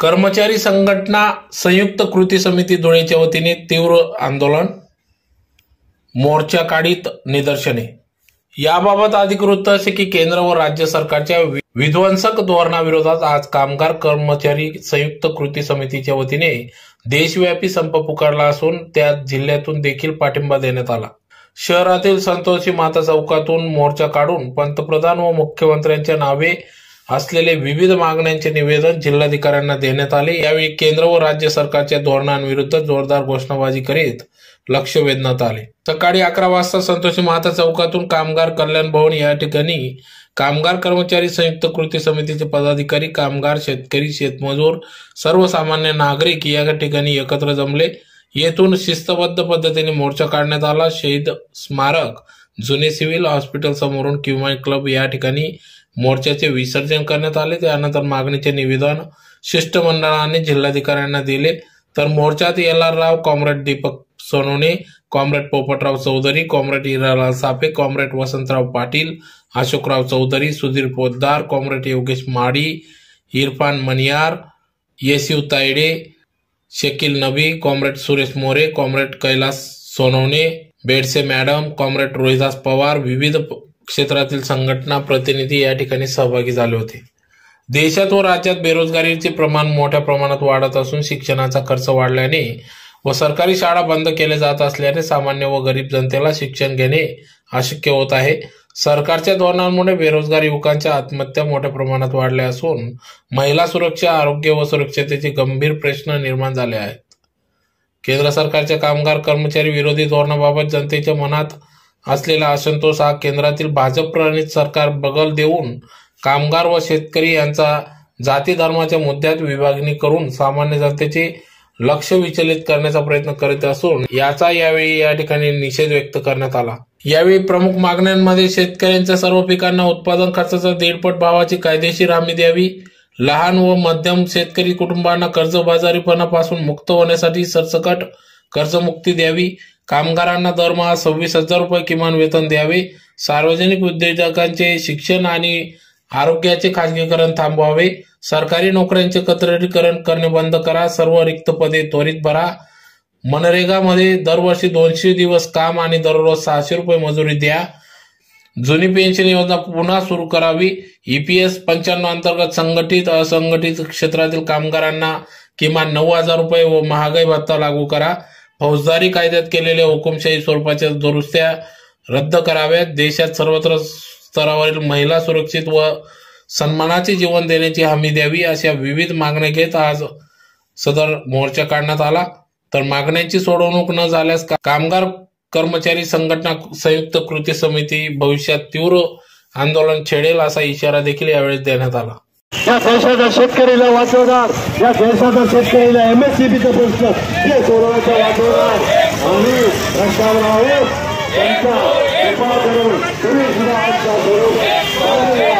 कर्मचारी संघटना संयुक्त कृती समिती धुळेच्या वतीने तीव्र आंदोलन मोर्चा काढीत निदर्शने. याबाबत अधिकृत असे की केंद्र व राज्य सरकारच्या विध्वंसक धोरणाविरोधात आज कामगार कर्मचारी संयुक्त कृती समितीच्या वतीने देशव्यापी संप पुकारला असून त्यात जिल्ह्यातून देखील पाठिंबा देण्यात आला. शहरातील संतोषी माता चौकातून मोर्चा काढून पंतप्रधान व मुख्यमंत्र्यांच्या नावे असलेले विविध मागण्यांचे निवेदन जिल्हाधिकाऱ्यांना देण्यात आले. यावेळी केंद्र व राज्य सरकारच्या धोरणांविरुद्ध जोरदार घोषणाबाजी करीत लक्ष वेधण्यात आले. सकाळी अकरा वाजता संतोषी माता चौकातून कामगार कल्याण भवन या ठिकाणी कामगार कर्मचारी संयुक्त कृती समितीचे पदाधिकारी कामगार शेतकरी शेतमजूर सर्वसामान्य नागरिक या ठिकाणी एकत्र जमले. येथून शिस्तबद्ध पद्धतीने मोर्चा काढण्यात आला. शहीद स्मारक जुने सिव्हिल हॉस्पिटल समोरून किंवा क्लब या ठिकाणी मोर्चाचे विसर्जन करण्यात आले. त्यानंतर मागणीचे निवेदन शिष्टमंडळाने जिल्हाधिकाऱ्यांना दिले. तर मोर्चात L R Rao comrade Deepak Sonawane comrade Popatrao Chaudhari comrade Hiralal Sape comrade Vasantrao Patil Ashokrao Chaudhari Sudhir Poddar comrade Yogesh Madi Irfan Maniyar Yesiv Tayde Shakeel Nabi comrade Suresh More comrade Kailas Sonawane Bedse madam comrade Rohidas Pawar विविध क्षेत्रातील संघटना प्रतिनिधी या ठिकाणी सहभागी झाले होते. देशात व राज्यात बेरोजगारीचे प्रमाण मोठ्या प्रमाणात वाढत असून शिक्षणाचा खर्च वाढल्याने व सरकारी शाळा बंद केल्या जात असल्याने सामान्य व गरीब जनतेला शिक्षण घेणे अशक्य होत आहे. सरकारच्या धोरणांमुळे बेरोजगार युवकांच्या आत्महत्या मोठ्या प्रमाणात वाढल्या असून महिला सुरक्षा आरोग्य व सुरक्षतेचे गंभीर प्रश्न निर्माण झाले आहेत. केंद्र सरकारच्या कामगार कर्मचारी विरोधी धोरणाबाबत जनतेच्या मनात असलेला असंतोष हा केंद्रातील भाजप प्रणित सरकार बगल देऊन कामगार व शेतकरी यांचा जाती धर्माच्या मुद्द्यात विभागणी करून सामान्य जनतेचे लक्ष विचलित करण्याचा प्रयत्न करीत असून याचा यावेळी या ठिकाणी निषेध व्यक्त करण्यात आला. यावेळी प्रमुख मागण्यांमध्ये शेतकऱ्यांच्या सर्व पिकांना उत्पादन खर्चाचा दीडपट भावाची कायदेशीर हमी द्यावी लहान व मध्यम शेतकरी कुटुंबांना कर्जबाजारीपणापासून मुक्त होण्यासाठी सरसकट कर्जमुक्ती द्यावी कामगारांना दरमहा सव्वीस हजार रुपये किमान वेतन द्यावे. सार्वजनिक उद्योजकांचे शिक्षण आणि आरोग्याचे खाजगीकरण थांबवावे. सरकारी नोकऱ्यांचे कत्रीकरण करणे बंद करा. सर्व रिक्त पदे त्वरित भरा. मनरेगामध्ये दरवर्षी दोनशे दिवस काम आणि दररोज सहाशे रुपये मजुरी द्या. जुनी पेन्शन योजना पुन्हा सुरू करावी. ईपीएस पंच्याण्णव अंतर्गत संघटित असंघटित क्षेत्रातील कामगारांना किमान नऊ हजार रुपये व महागाई भत्ता लागू करा. फौजदारी कायद्यात केलेल्या हुकुमशाही स्वरूपाच्या दुरुस्त्या रद्द कराव्यात. देशात सर्वत्र स्तरावरील महिला सुरक्षित व सन्मानाचे जीवन देण्याची हमी द्यावी अशा विविध मागण्या घेत आज सदर मोर्चा काढण्यात आला. तर मागण्यांची सोडवणूक न झाल्यास कामगार कर्मचारी संघटना संयुक्त कृती समिती भविष्यात तीव्र आंदोलन छेडेल असा इशारा देखील यावेळी देण्यात आला. या देशाच्या शेतकरीला वाचवणार या देशाच्या शेतकरीला एमएससीबीचा प्रश्न हे सोडवण्याचा वाचवणार आम्ही रस्त्यावर आहोत त्यांचा उपाय करून तुम्ही सुद्धा आजचा सोडवू हे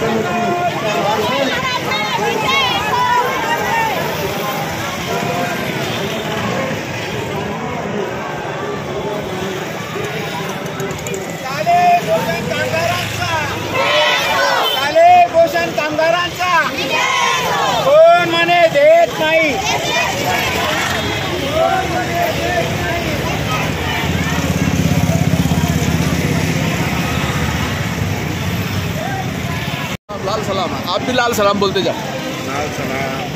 त्यांचे चाले भोजन कामगारांचा चाले भोजन कामगारांचा कोण म्हणे देत नाही लाल सलाम आप भी लाल सलाम बोलते जा सलाम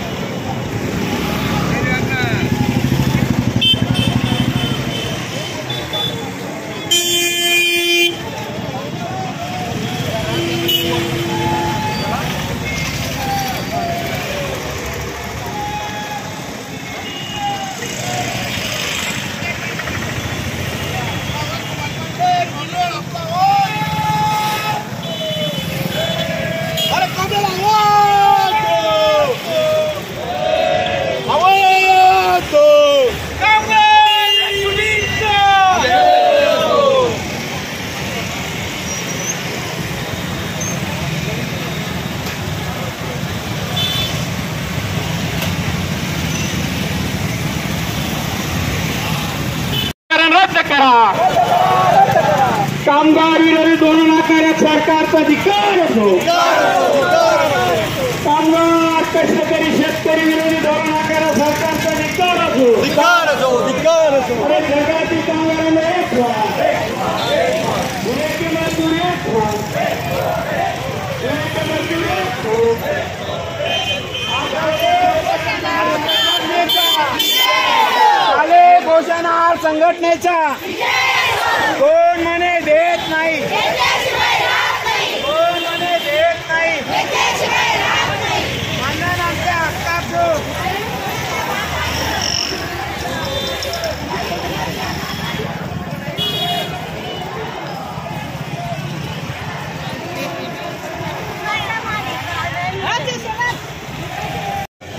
कामगार आवाज दो! आवाज दो! कामगार युनियनचा! रद्द करा कामगार विरोधी धोरण नाकारत सरकारचा धिक्कार असो कामगार कष्टकरी शेतकरी विरोधी धोरण नाकारत सरकारचा धिक्कार असो अरे जगातील कामगारांना एक व्हा. पुण्याची मजदूर एक व्हा. पुण्याची मजदूर एक व्हा. आले घोषणार संघटनेच्या कोण म्हणे देत नाही? कोण म्हणे देत नाही? मानधन आमच्या हक्काचं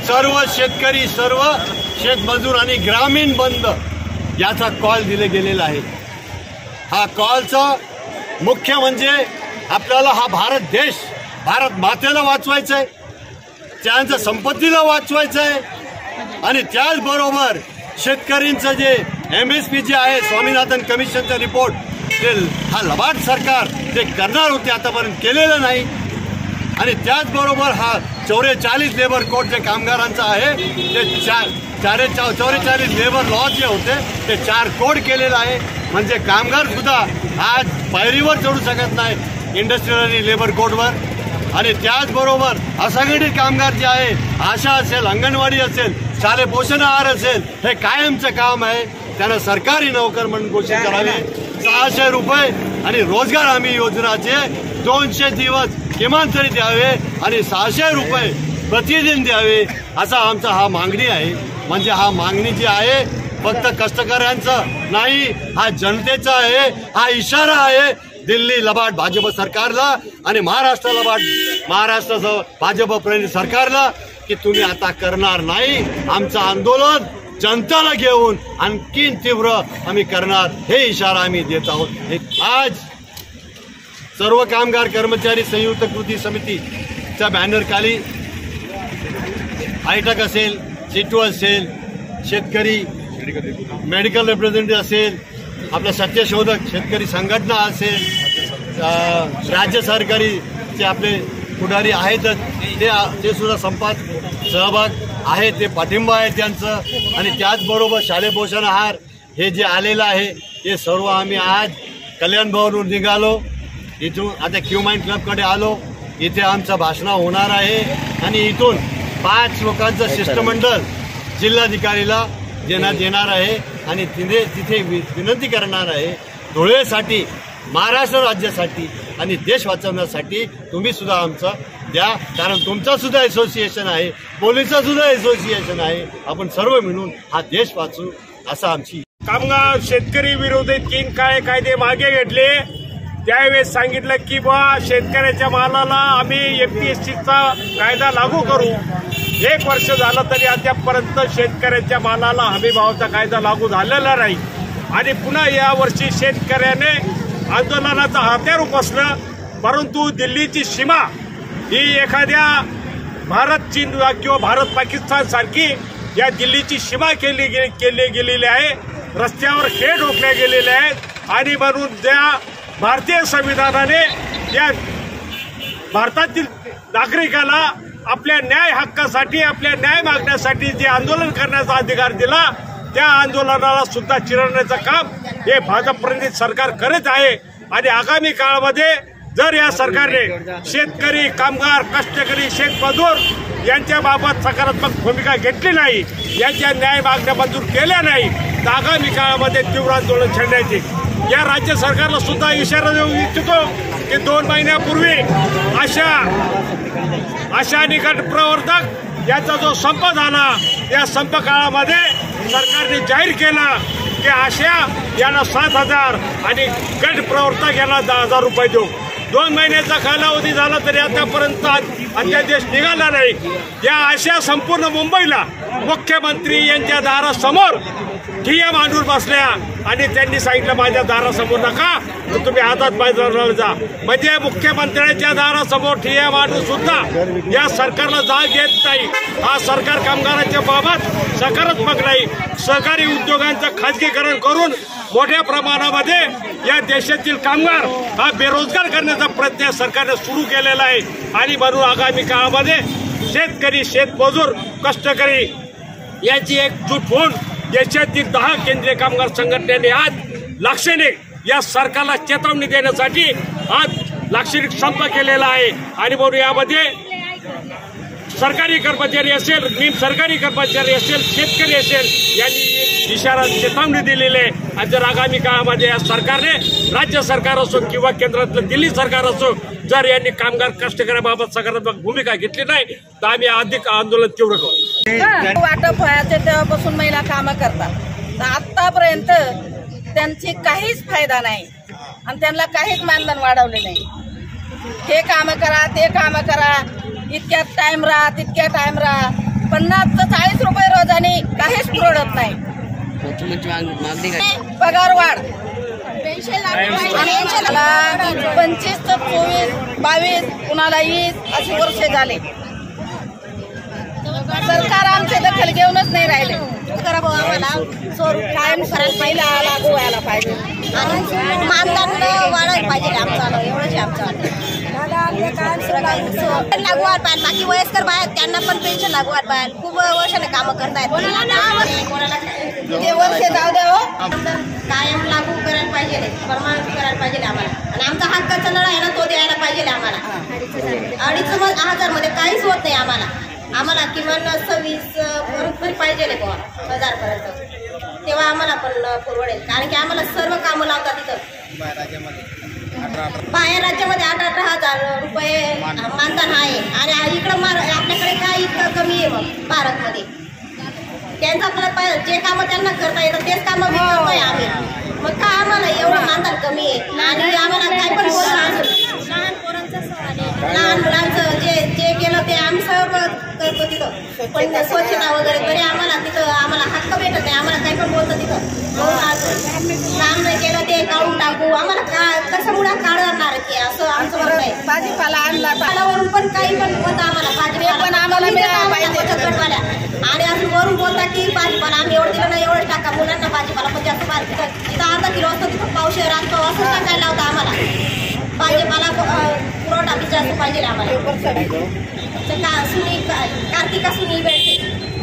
सर्व शेतकरी सर्व शेतमजूर आणि ग्रामीण बंद याचा कॉल दिले गेलेला आहे. हा कॉलचा मुख्य म्हणजे आपल्याला हा भारत देश भारत मातेला वाचवायचा आहे त्यांच्या संपत्तीला वाचवायचं आहे आणि त्याचबरोबर शेतकऱ्यांचं जे एम एस पी जे आहे स्वामीनाथन कमिशनचा रिपोर्ट ते हा लबाड सरकार ते करणार होते आतापर्यंत केलेलं नाही. आणि त्याचबरोबर हा चौवेचाळीस लेबर कोड जे कामगारांचा आहे ते चार चारे चा चौवेचाळीस लेबर लॉ जे होते ते चार कोड केलेलं आहे. म्हणजे कामगारसुद्धा आज पायरीवर चढू शकत नाही इंडस्ट्रियल आणि लेबर कोडवर आणि त्याचबरोबर असंघटित कामगार जे आहे आशा असेल अंगणवाडी असेल शाले पोषण आहार असेल हे कायमचं काम आहे. त्यांना सरकारी नोकर म्हणून घोषित करावे. सहाशे रुपये आणि रोजगार हमी योजनाचे दोनशे दिवस किमान तरी द्यावे आणि सहाशे रुपये प्रतिदिन द्यावे असा आमचा हा मागणी आहे. म्हणजे हा मागणी जी आहे फक्त कष्टकऱ्यांचा नाही हा जनतेचा आहे हा इशारा आहे. दिल्ली लबाट भाजप सरकारला आणि महाराष्ट्र लबाट महाराष्ट्र भाजप प्रणित सरकारला की तुम्ही आता करणार नाही. आमचं आंदोलन जनताला घेऊन आणखीन तीव्र आम्ही करणार. हे इशारा आम्ही देत आहोत. हे आज सर्व कामगार कर्मचारी संयुक्त कृती समितीच्या बॅनरखाली हायटक असेल चिटू असेल शेतकरी मेडिकल रिप्रेझेंटेटिव्ह असेल आपला सत्यशोधक शेतकरी संघटना असेल राज्य राज्य सरकारीचे आपले पुढारी आहेतच ते ते सुद्धा संपात सहभाग आहे ते पाठिंबा आहे त्यांचं. आणि त्याचबरोबर शालेय पोषण आहार हे जे आलेलं आहे हे सर्व आम्ही आज कल्याण भवनवरून निघालो. इथून आता क्युमाइन क्लबकडे आलो. इथे आमचं भाषण होणार आहे. आणि इथून पाच लोकांचं शिष्टमंडळ जिल्हाधिकारीला देण्यात येणार आहे. आणि तिथे तिथे वि- विनंती करणार आहे धुळेसाठी महाराष्ट्र राज्यासाठी आणि देश वाचवण्यासाठी तुम्ही सुद्धा आमचं द्या. कारण तुमचं सुद्धा असोसिएशन आहे पोलिसचं सुद्धा असोसिएशन आहे. आपण सर्व मिळून हा देश वाचू असं आमची कामगार शेतकरी विरोधी तीन काळे कायदे मागे घेतले. त्यावेळेस सांगितलं की बा शेतकऱ्याच्या मालाला आम्ही एपीएससीचा कायदा लागू करू. एक वर्ष झालं तरी अद्यापपर्यंत शेतकऱ्याच्या मालाला हमी भावाचा कायदा लागू झालेला नाही. आणि पुन्हा यावर्षी शेतकऱ्याने आंदोलनाचं हत्यार उपसलं परंतु दिल्लीची सीमा ही एखाद्या भारत चीन किंवा भारत पाकिस्तान सारखी या दिल्लीची सीमा केली गे- केली गेलेली आहे. रस्त्यावर खेळ रोखले गेलेले आहेत. आणि म्हणून ज्या भारतीय संविधानाने या भारतातील नागरिकाला आपल्या न्याय हक्कासाठी आपल्या न्याय मागण्यासाठी जे आंदोलन करण्याचा अधिकार दिला त्या आंदोलनाला सुद्धा चिरडण्याचं काम हे भाजपप्रणित सरकार करत आहे. आणि आगामी काळामध्ये जर या सरकारने शेतकरी कामगार कष्टकरी शेतमजूर यांच्याबाबत सकारात्मक भूमिका घेतली नाही यांच्या न्याय मागण्या मंजूर केल्या नाही तर आगामी काळामध्ये तीव्र आंदोलन छेडण्याची या राज्य सरकारला सुद्धा इशारा देऊ इच्छितो की दोन महिन्यापूर्वी अशा अशा निकट प्रवर्तक याचा जो संप झाला या संप काळामध्ये सरकारने जाहीर केला की अशा यांना सात हजार आणि गट प्रवर्तक यांना दहा हजार रुपये देऊ. दोन महिन्याचा कालावधी झाला तरी आतापर्यंत अध्यादेश निघाला नाही. या अशा संपूर्ण मुंबईला मुख्यमंत्री यांच्या दारासमोर ठिया मांडून बसल्या आणि त्यांनी सांगितलं माझ्या दारासमोर नका तर तुम्ही हातात मैदानावर जा. म्हणजे मुख्यमंत्र्यांच्या दारासमोर ठिया मांडून सुद्धा या सरकारला जाग येत नाही. हा सरकार कामगारांच्या बाबत सकारात्मक नाही. सहकारी उद्योगांचं खाजगीकरण करून मोठ्या प्रमाणामध्ये या देशातील कामगार हा बेरोजगार करण्याचा प्रयत्न सरकारने सुरू केलेला आहे. आणि म्हणून आगामी काळामध्ये शेतकरी शेतमजूर कष्टकरी याची एकजूट होऊन देशातील दहा केंद्रीय कामगार संघटनेने आज लाक्षणिक या सरकारला चेतावणी देण्यासाठी आज लाक्षणिक संप केलेला आहे. आणि म्हणून यामध्ये सरकारी कर्मचारी असेल निम सरकारी कर्मचारी असेल शेतकरी असेल यांनी इशारा चेतावणी दिलेली आहे. आणि जर आगामी काळामध्ये या सरकारने राज्य सरकार असो किंवा केंद्रातलं दिल्ली सरकार असो जर यांनी कामगार कष्टकऱ्याबाबत सकारात्मक भूमिका घेतली नाही तर आम्ही अधिक आंदोलन तीव्र करू. वाटप व्हायचे तेव्हापासून महिला कामं करतात. तर आतापर्यंत त्यांची काहीच फायदा नाही. आणि त्यांना काहीच मानधन वाढवले नाही. हे कामं करा ते कामं करा. इतक्यात टाइम राहा तितक्या टाइम राहा. पन्नास ते चाळीस रुपये रोजाने काहीच पुरवत नाही. पगार वाढ. पंचवीस ते चोवीस बावीस कुणाला वीस अशी वर्षे झाले सरकार घेऊनच नाही राहिले. करा भाऊ आम्हाला. स्वरूप कायम महिला लागू व्हायला पाहिजे. आणि मानधन वाढायला पाहिजे आमचं एवढंच आमचं लागू व्हायला पाहिजे बाकी वयस्कर बाहेर त्यांना पण पेन्शन लागू व्हायला पाहिजे खूप वर्षाने कामं करतायत. ते वर्ष जाऊ द्या हो. कायम लागू करायला पाहिजे प्रमाणित करायला पाहिजे आम्हाला. आणि आमचा हक्काचा लढा आहे ना तो द्यायला पाहिजे आम्हाला. अडीच हजारमध्ये काहीच होत नाही आम्हाला. आम्हाला किमान सव्वीस भरपूर पाहिजे बुवा हजारपर्यंत. तेव्हा आम्हाला पण परवडेल. कारण की आम्हाला सर्व कामं लावतात तिथं. बाहेर राज्यामध्ये. आठ अठरा हजार रुपये मानधन. आहे. आणि इकडं मार आपल्याकडे काय इतकं कमी आहे मग भारतमध्ये? त्यांचं पाहिजे जे कामं त्यांना करता येतं तेच कामं मी करतोय आम्ही. मग का आम्हाला एवढं मानधन कमी आहे? आणि आम्हाला काय पण लहान मुलांचं ते आम्ही सर्व करतो तिथं. पण स्वच्छता वगैरे तरी आम्हाला तिथं आम्हाला हक्क भेटत नाही. आम्हाला काही पण बोलतं तिथं. काम नाही केलं ते काढून टाकू. आम्हाला का कसं मुळा काढणार की? असं आमचं म्हणणं आहे. भाजीपाला आणला पालावरून पण काही पण होतं आम्हाला. भाजीपाला पण आम्हाला गटवाल्या आणि असं वरून बोलता की भाजीपाला आम्ही एवढं दिलं नाही एवढं टाका. मुलांना भाजीपाला पण जास्त भाजी तिथं अर्धा किलो असतो तिथं. पावशेर असतो असं टाकायला होतं आम्हाला. भाजीपाला पुरवठा बी जास्त पाहिजे आम्हाला. तर का सुनी कार्तिका सुनी भेटते.